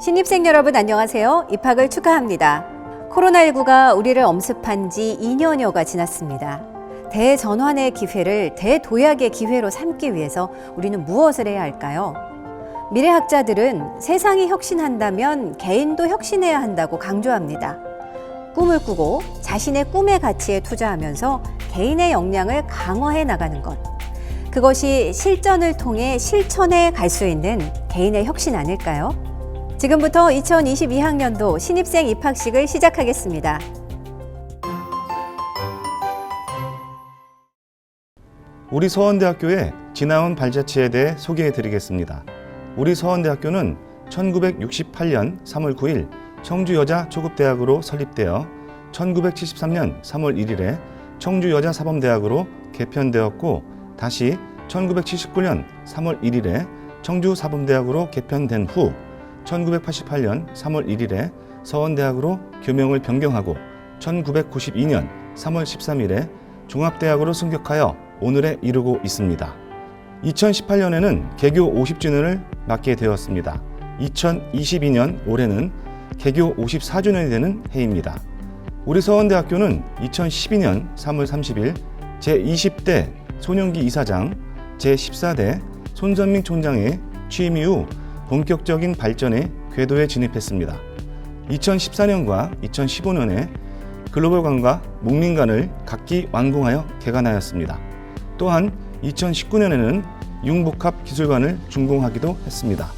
신입생 여러분 안녕하세요. 입학을 축하합니다. 코로나19가 우리를 엄습한 지 2년여가 지났습니다. 대전환의 기회를 대도약의 기회로 삼기 위해서 우리는 무엇을 해야 할까요? 미래학자들은 세상이 혁신한다면 개인도 혁신해야 한다고 강조합니다. 꿈을 꾸고 자신의 꿈의 가치에 투자하면서 개인의 역량을 강화해 나가는 것. 그것이 실전을 통해 실천에 갈수 있는 개인의 혁신 아닐까요? 지금부터 2022학년도 신입생 입학식을 시작하겠습니다. 우리 서원대학교의 지나온 발자취에 대해 소개해 드리겠습니다. 우리 서원대학교는 1968년 3월 9일 청주여자 초급대학으로 설립되어 1973년 3월 1일에 청주여자사범대학으로 개편되었고 다시 1979년 3월 1일에 청주사범대학으로 개편된 후 1988년 3월 1일에 서원대학으로 교명을 변경하고 1992년 3월 13일에 종합대학으로 승격하여 오늘에 이르고 있습니다. 2018년에는 개교 50주년을 맞게 되었습니다. 2022년 올해는 개교 54주년이 되는 해입니다. 우리 서원대학교는 2012년 3월 30일 제20대 손영기 이사장, 제14대 손선민 총장의 취임 이후 본격적인 발전의 궤도에 진입했습니다. 2014년과 2015년에 글로벌 관과 문민관을 각기 완공하여 개관하였습니다. 또한 2019년에는 융복합 기술관을 준공하기도 했습니다.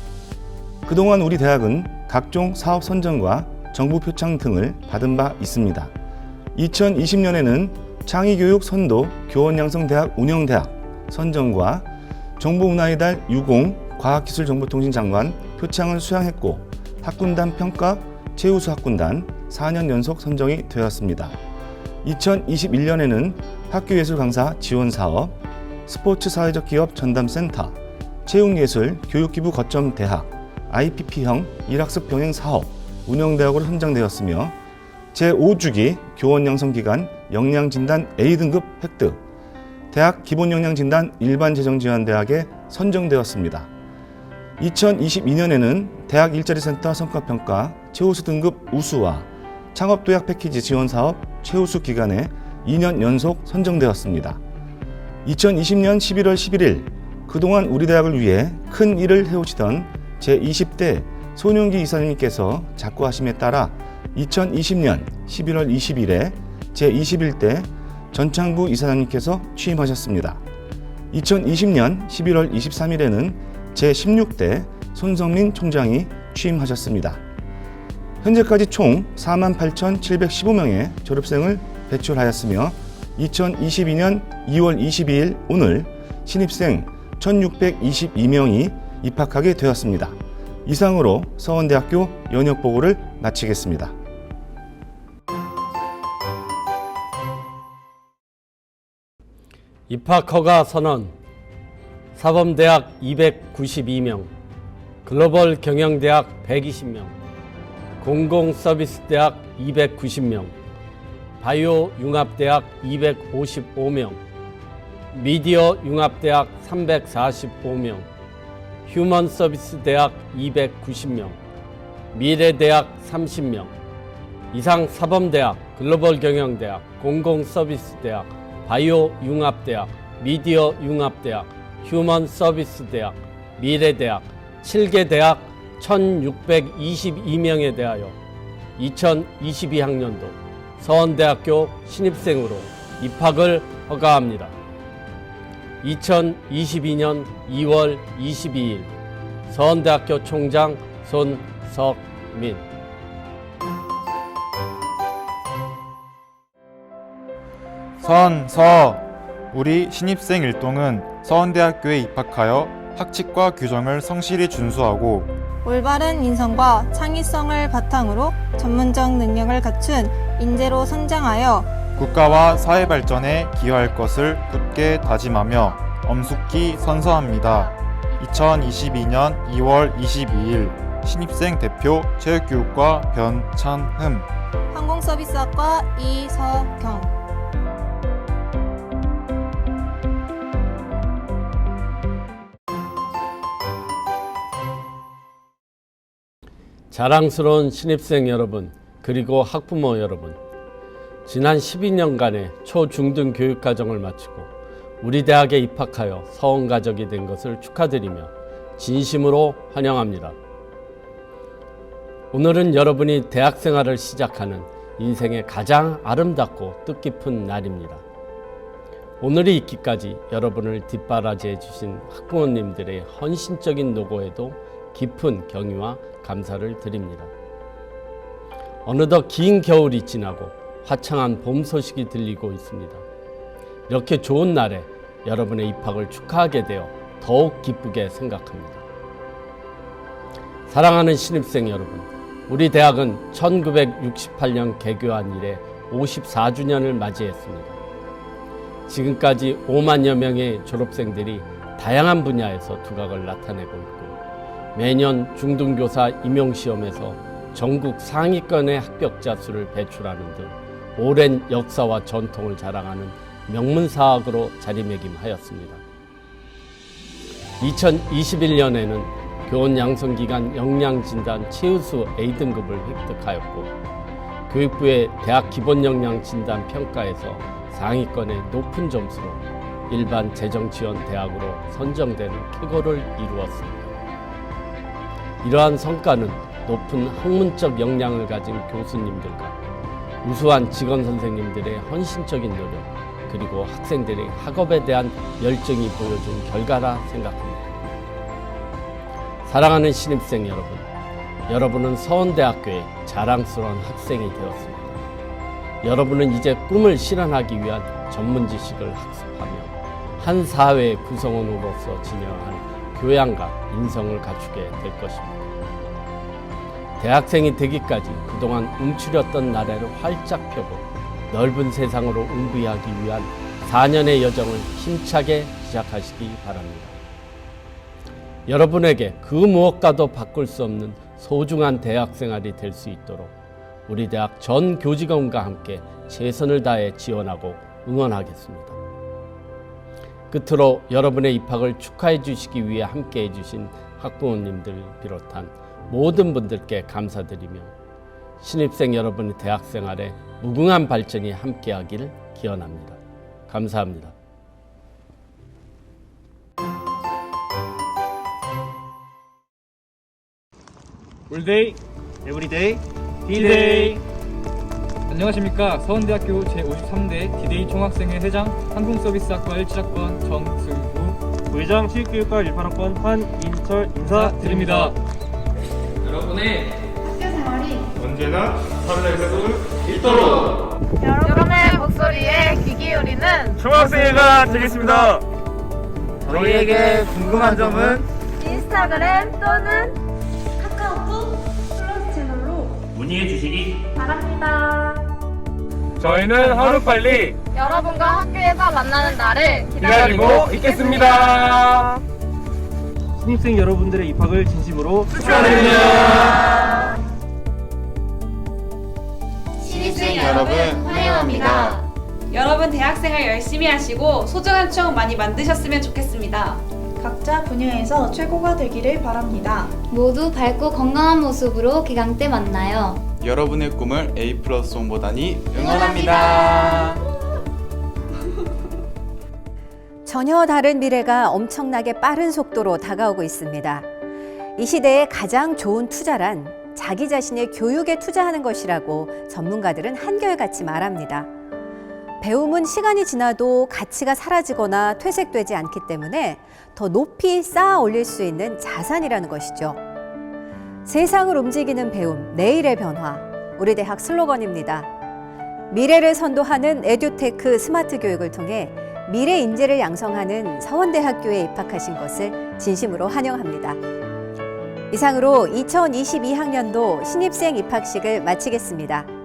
그동안 우리 대학은 각종 사업 선정과 정부 표창 등을 받은 바 있습니다. 2020년에는 창의교육 선도 교원양성대학 운영대학 선정과 정보문화의 유공 과학기술정보통신 장관 표창을 수상했고 학군단 평가 최우수 학군단 4년 연속 선정이 되었습니다. 2021년에는 학교예술 강사 지원 사업, 스포츠 사회적 기업 전담센터, 체육예술 교육기부 거점 대학, IPP형 일학습 병행 사업 운영대학으로 선정되었으며 제5주기 교원 양성기관 역량 진단 A등급 획득, 대학 기본 역량 진단 일반 재정 지원 대학에 선정되었습니다. 2022년에는 대학 일자리 센터 성과평가 최우수 등급 우수와 창업도약 패키지 지원 사업 최우수 기간에 2년 연속 선정되었습니다. 2020년 11월 11일 그동안 우리 대학을 위해 큰 일을 해오시던 제20대 손용기 이사님께서 작고하심에 따라 2020년 11월 20일에 제21대 전창부 이사장님께서 취임하셨습니다. 2020년 11월 23일에는 제16대 손성민 총장이 취임하셨습니다. 현재까지 총 48,715명의 졸업생을 배출하였으며 2022년 2월 22일 오늘 신입생 1,622명이 입학하게 되었습니다. 이상으로 서원대학교 연역 보고를 마치겠습니다. 입학 허가 선언 사범대학 292명 글로벌 경영대학 120명 공공서비스대학 290명 바이오 융합대학 255명 미디어 융합대학 345명 휴먼서비스대학 290명 미래대학 30명. 이상 사범대학 글로벌 경영대학 공공서비스대학 바이오 융합대학, 미디어 융합대학, 휴먼 서비스 대학, 미래대학 7개 대학 1622명에 대하여 2022학년도 서원대학교 신입생으로 입학을 허가합니다. 2022년 2월 22일 서원대학교 총장 손석민 선 서 우리 신입생 일동은 서원대학교에 입학하여 학칙과 규정을 성실히 준수하고 올바른 인성과 창의성을 바탕으로 전문적 능력을 갖춘 인재로 성장하여 국가와 사회 발전에 기여할 것을 굳게 다짐하며 엄숙히 선서합니다. 2022년 2월 22일 신입생 대표 체육교육과 변찬흠 항공서비스학과 이서경 자랑스러운 신입생 여러분, 그리고 학부모 여러분. 지난 12년간의 초중등 교육 과정을 마치고 우리 대학에 입학하여 서원 가족이 된 것을 축하드리며 진심으로 환영합니다. 오늘은 여러분이 대학 생활을 시작하는 인생의 가장 아름답고 뜻깊은 날입니다. 오늘이 있기까지 여러분을 뒷바라지해 주신 학부모님들의 헌신적인 노고에도 깊은 경의와 감사를 드립니다. 어느덧 긴 겨울이 지나고 화창한 봄 소식이 들리고 있습니다. 이렇게 좋은 날에 여러분의 입학을 축하하게 되어 더욱 기쁘게 생각합니다. 사랑하는 신입생 여러분, 우리 대학은 1968년 개교한 이래 54주년을 맞이했습니다. 지금까지 5만여 명의 졸업생들이 다양한 분야에서 두각을 나타내고 있고 매년 중등교사 임용시험에서 전국 상위권의 합격자 수를 배출하는 등 오랜 역사와 전통을 자랑하는 명문사학으로 자리매김하였습니다. 2021년에는 교원 양성기관 역량진단 최우수 A등급을 획득하였고 교육부의 대학 기본역량진단 평가에서 상위권의 높은 점수로 일반 재정지원 대학으로 선정되는 쾌거를 이루었습니다. 이러한 성과는 높은 학문적 역량을 가진 교수님들과 우수한 직원 선생님들의 헌신적인 노력 그리고 학생들의 학업에 대한 열정이 보여준 결과라 생각합니다. 사랑하는 신입생 여러분, 여러분은 서원대학교의 자랑스러운 학생이 되었습니다. 여러분은 이제 꿈을 실현하기 위한 전문 지식을 학습하며 한 사회의 구성원으로서 진행한 교양과 인성을 갖추게 될 것입니다. 대학생이 되기까지 그동안 움츠렸던 나래를 활짝 펴고 넓은 세상으로 응부하기 위한 4년의 여정을 힘차게 시작하시기 바랍니다. 여러분에게 그 무엇과도 바꿀 수 없는 소중한 대학 생활이 될 수 있도록 우리 대학 전 교직원과 함께 최선을 다해 지원하고 응원하겠습니다. 끝으로 여러분의 입학을 축하해 주시기 위해 함께 해주신 학부모님들 비롯한 모든 분들께 감사드리며 신입생 여러분의 대학 생활에 무궁한 발전이 함께하길 기원합니다. 감사합니다. 올데이 에브리데이 디데이 안녕하십니까. 서원대학교 제53대 디데이 총학생회 회장 항공서비스학과 17학번 정승우 부회장 체육교육과 18학번 한인철 인사드립니다. 여러분의 목소리에 귀 기울이는 총학생회가 되겠습니다. 저희에게 궁금한 점은? 인스타그램 또는 문의해 주시기 바랍니다. 저희는 하루빨리 여러분과 학교에서 만나는 날을 기다리고 있겠습니다 신입생 여러분들의 입학을 진심으로 축하드립니다 신입생 여러분 환영합니다. 여러분 대학생활 열심히 하시고 소중한 추억 많이 만드셨으면 좋겠습니다. 각자 분야에서 최고가 되기를 바랍니다. 모두 밝고 건강한 모습으로 개강 때 만나요. 여러분의 꿈을 A 플러스 1보다니 응원합니다. 전혀 다른 미래가 엄청나게 빠른 속도로 다가오고 있습니다. 이 시대의 가장 좋은 투자란 자기 자신의 교육에 투자하는 것이라고 전문가들은 한결같이 말합니다. 배움은 시간이 지나도 가치가 사라지거나 퇴색되지 않기 때문에 더 높이 쌓아 올릴 수 있는 자산이라는 것이죠. 세상을 움직이는 배움, 내일의 변화. 우리 대학 슬로건입니다. 미래를 선도하는 에듀테크 스마트 교육을 통해 미래 인재를 양성하는 서원대학교에 입학하신 것을 진심으로 환영합니다. 이상으로 2022학년도 신입생 입학식을 마치겠습니다.